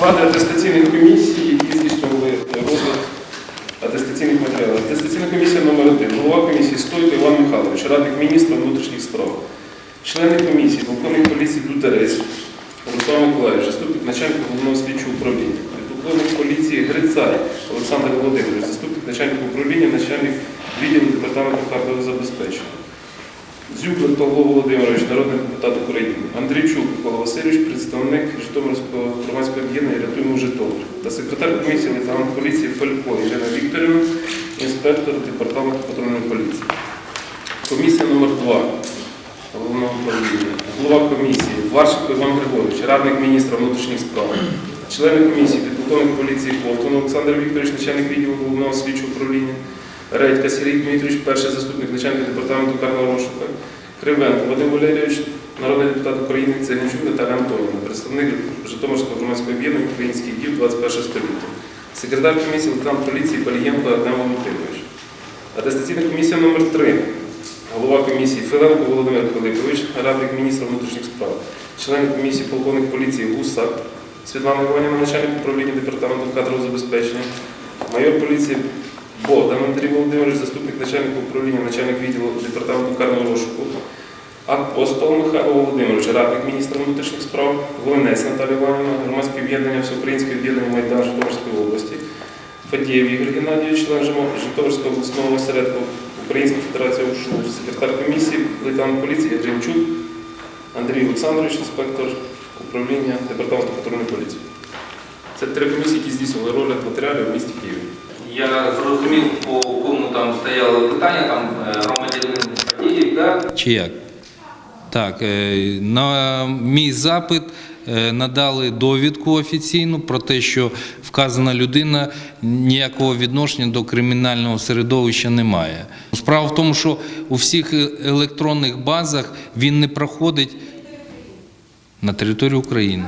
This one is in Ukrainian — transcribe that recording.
Склади атестаційних комісій, які здійснювали розгляд атестаційних матеріалів. Атестаційна комісія номер 1 голова комісії Стойко Іван Михайлович, радник міністра внутрішніх справ. Члени комісії, полковник поліції Дутерець, Руслан Миколаївич, заступник начальника головного слідчого управління. Полковник поліції Грицай Олександр Володимирович, заступник начальника управління, начальник відділу департаменту картового забезпечення. Дзюбик Павло Володимирович, народний депутат України. Андрійчук Микола Васильович, представник Житомирського об'єднання Житомир. Та секретар комісії лейтенант поліції Фалько Ірина Вікторівна, інспектор департаменту патрульної поліції. Комісія номер 2 головного управління. Голова комісії Варшенко Іван Григорович, радник міністра внутрішніх справ. Члени комісії, підполковник поліції Ковтун Олександр Вікторович, начальник відділу головного слідчого управління. Редька Сергій Дмитрович, перший заступник начальника департаменту карного розшуку. Кривенко Вадим Валерійович, народний депутат України, Циганчук Наталя Антонівна, представник Житомирського громадського об'єднання Український дів 21 століття. Секретар комісії лейтенант поліції Палієнко Артем Валентинович. Атестаційна комісія номер 3 Голова комісії Филенко Володимир Пилипович, радник міністра внутрішніх справ. Член комісії полковник поліції Гусак Світлана Іванівна, начальник управління департаменту кадрового забезпечення. Майор поліції Богдан Андрій Володимирович, заступник начальника управління, начальник відділу департаменту карного розшуку. Апостол Михайло Володимирович, радник міністра внутрішніх справ, Волинець Наталія Іванівна, громадське об'єднання, Всеукраїнське об'єднання Майдан Житомирської області, Фадієв Ігор Геннадійович, член Житомирського обласного осередку Української Федерації УШУ, секретар комісії, лейтенант поліції Гринчук, Андрій Олександрович, інспектор управління департаменту патрульної поліції. Це три комісії, які здійснювали розгляд матеріалів в місті Києві. Я зрозумів, по кому там стояло питання, там е, громадянин Фадіїв, да? Чи як? Так, е, на мій запит е, надали довідку офіційну про те, що вказана людина ніякого відношення до кримінального середовища не має. Справа в тому, що у всіх електронних базах він не проходить на територію України.